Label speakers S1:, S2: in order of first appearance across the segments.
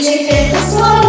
S1: любить вчити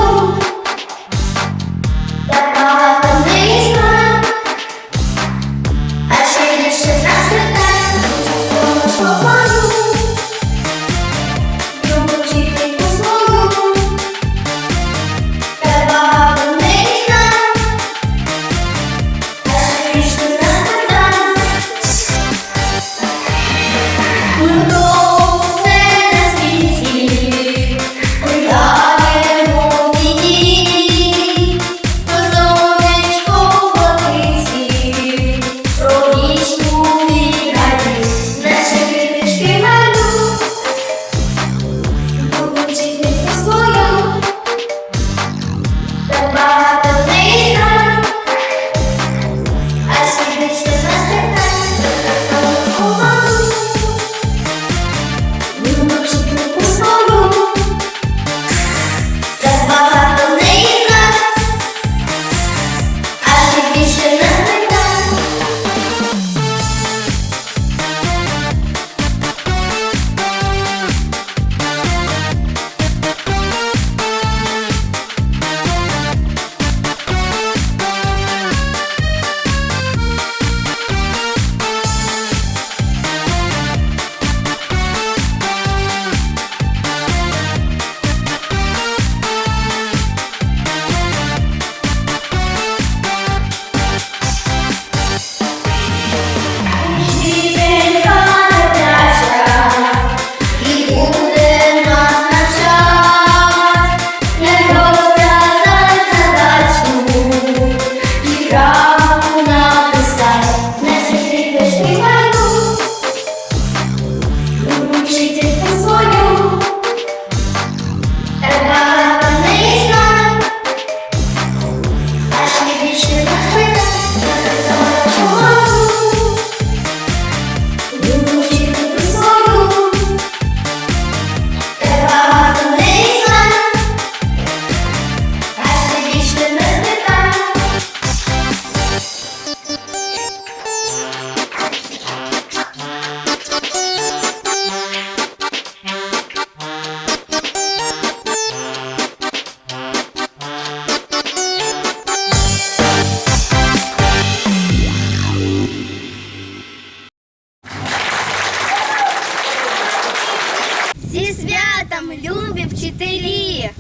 S2: Зі святом любим вчителі.